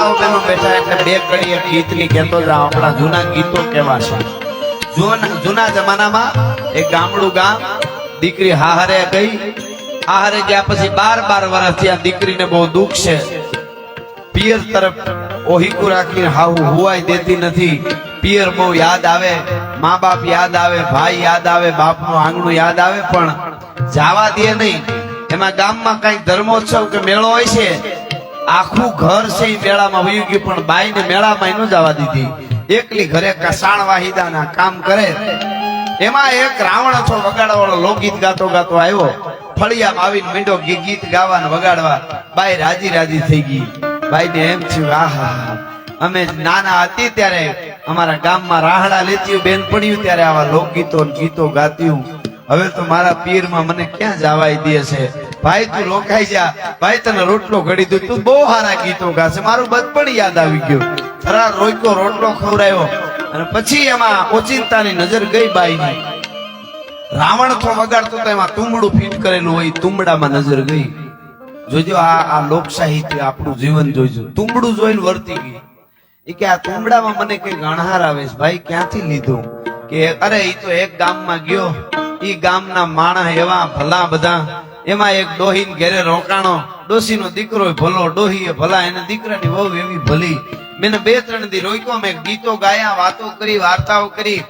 માતાઓ બહેનો બેઠા એટલે બે કડી એક ગીતની કહેતો જાવ આપણા જૂના ગીતો કેવા છે જૂના જમાનામાં એક ગામડું ગામ દીકરી હાહરે ગઈ. હાહરે ગયા પછી બાર બાર વર્ષથી આ દીકરીને બહુ દુઃખ છે. પિયર તરફ ઓહીકુ રાખીને હાવ હુવાય દેતી નથી. પિયર બહુ યાદ આવે, મા બાપ યાદ આવે, ભાઈ યાદ આવે, બાપનું આંગણું યાદ આવે, પણ જાવા દે નહીં. એમાં ગામમાં કઈ ધર્મોત્સવ કે મેળો હોય છે આખું ઘર છે એ મેળામાં વયું ગયું, પણ બાઈને મેળામાં ન જવા દીધી. એકલી ઘરે કસાણ વાહિદાના કામ કરે. એમાં એક રાવણ હતો, વગાડવાળો લોકગીત ગાતો ગાતો આવ્યો. ફળિયામાં આવીને મીંડો ગીત ગાવા ને વગાડવા બાઈ રાજી રાજી થઈ ગઈ. બાઈને એમ થયું, આહા, અમે નાના હતી ત્યારે અમારા ગામમાં રાહડા લેતી બેન પડ્યું ત્યારે આવા લોકગીતો ગીતો ગાતી હવે તો મારા પીરમાં મને ક્યાં જવાય દે છે? ભાઈ તું રોકાઈ જા. ભાઈ તને રોટલો ઘડી દઉં. તું બહુ સારા ગીતો ગાશે. મારું બચપણ યાદ આવી ગયું. ખરા રોક્યો રોટલો ખવડાયો. અને પછી એમાં ઓચિંતાની નજર ગઈ બાઈની. રાવણ તો વગાડતો તો એમાં તુંબડું ફીટ કરેલું હોય, તુંબડામાં નજર ગઈ. જોજો આ આ લોક આપણું જીવન જોઈજો તુંબડું જોઈને વર્તી ગઈ. એ કે આ તુંબડામાં મને કઈ ગણહાર આવે ભાઈ, ક્યાંથી લીધું? કે અરે એ તો એક ગામમાં ગયો. એ ગામના માણસ એવા ભલા બધા એમાં એક ડોહીન ઘેરે રોકાણો ડોશીનો દીકરો ભલો ડોહી ભલા, એને દીકરાની વહુ એવી ભલી. મેં બે ત્રણ દી રોક્યો, મેં ગીતો ગાયા, વાતો કરી, વાર્તાઓ કરી.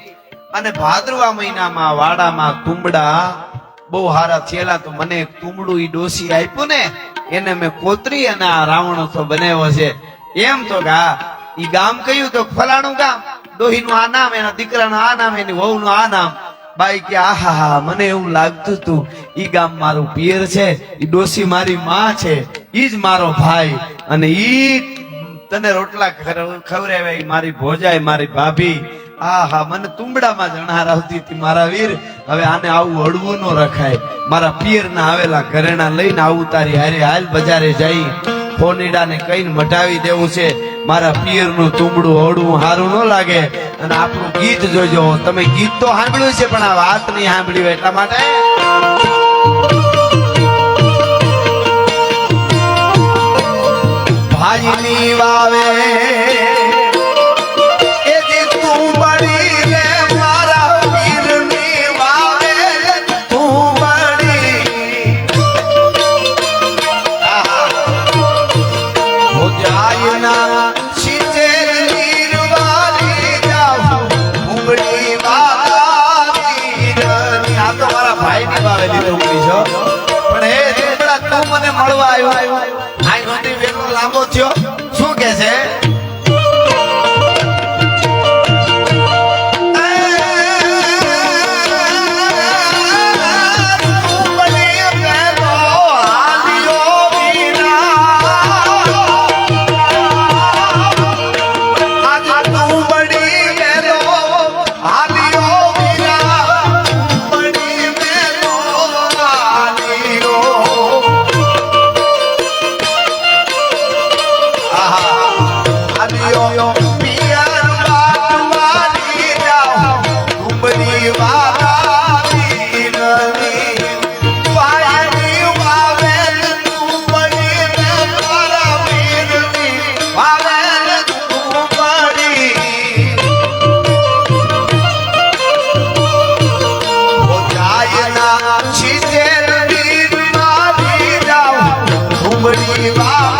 અને ભાદરવા મહિનામાં વાડામાં તુંબડા બહુ હારા થયેલા, તો મને એક તુંબડું ઈ ડોસી આપ્યું ને, એને મેં કોતરી અને આ રાવણો તો બનાવ્યો છે. એમ તો ગા, ઈ ગામ કયું તો ફલાણું ગામ? ડોહીનું આ નામ, એના દીકરાનું આ નામ, એની વહુનું આ નામ. બાઈ કે, આહા, હા, મને એવું લાગતું તું ઈ ગામ મારું પિયર છે, ઈ ડોસી મારી માં છે, ઈ જ મારો ભાઈ, અને ઈ તને રોટલા ખવડાવ્યા ઈ મારી ભોજાઈ, મારી ભાભી. આ હા મને તુંબડામાં જણાર આવતી હતી, મારા વીર, હવે આને આવું હળવું ન રખાય. મારા પિયર ના આવેલા ઘરેણા લઈને આવું તારી હારે હાલ બજારે જઈ. ફોનીડાને કઈને મટાવી દેવું છે. મારા પિયરનું તુંબડું હળવું સારું ન લાગે. અને આપણું ગીત જોજો. તમે ગીત તો સાંભળ્યું છે, પણ આ વાત નહીં સાંભળી હોય એટલા માટે. ભાઈની વાવે করি বাবা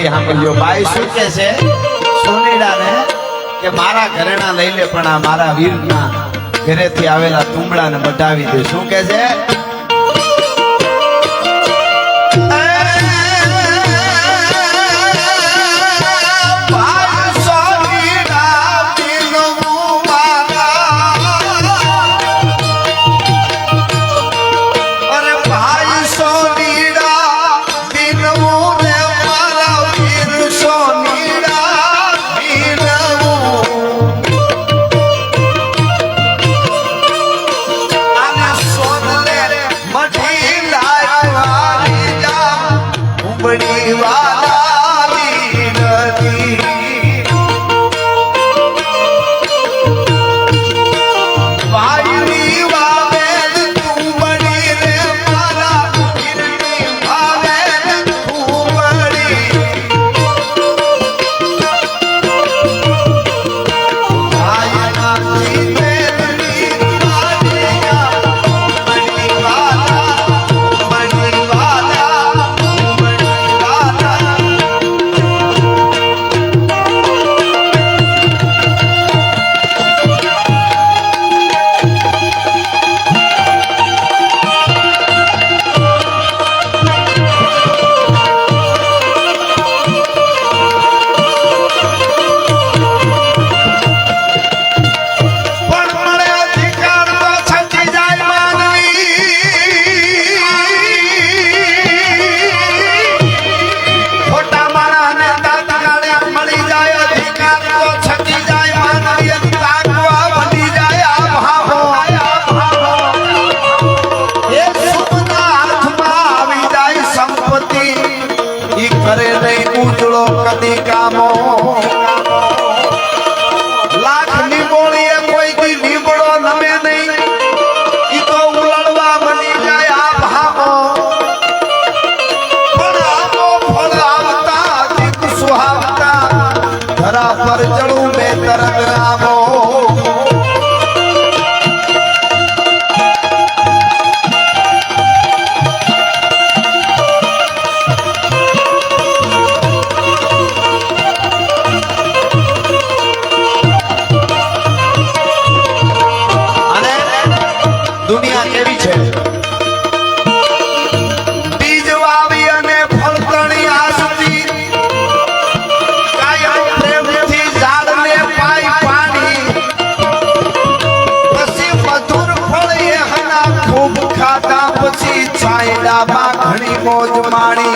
તાળી સાંભળજો. બાઈ શું કે છે? સોનેડાને કે મારા ઘરેણા લઈ લે, પણ આ મારા વીરના ઘરેથી આવેલા તુંબડાને બટાવી દે. શું કે છે? அப்படி வா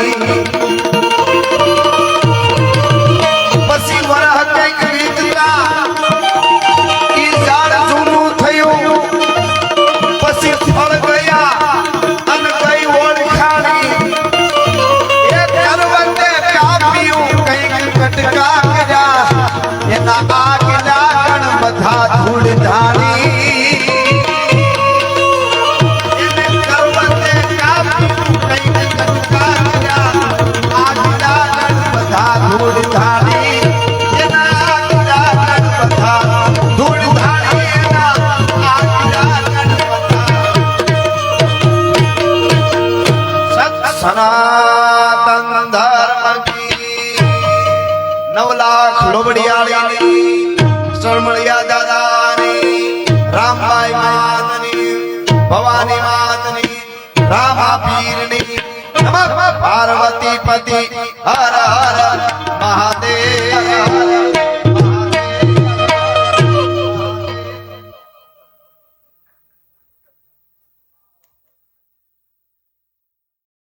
Thank you. સનાતન ધર્મ કી. નવ લાખ લોબડિયાળીની શરમળિયા દાદાની રામભાઈ માતની, ભવાની માતની, રામા પીરની, નમઃ પાર્વતી પતિ, હરા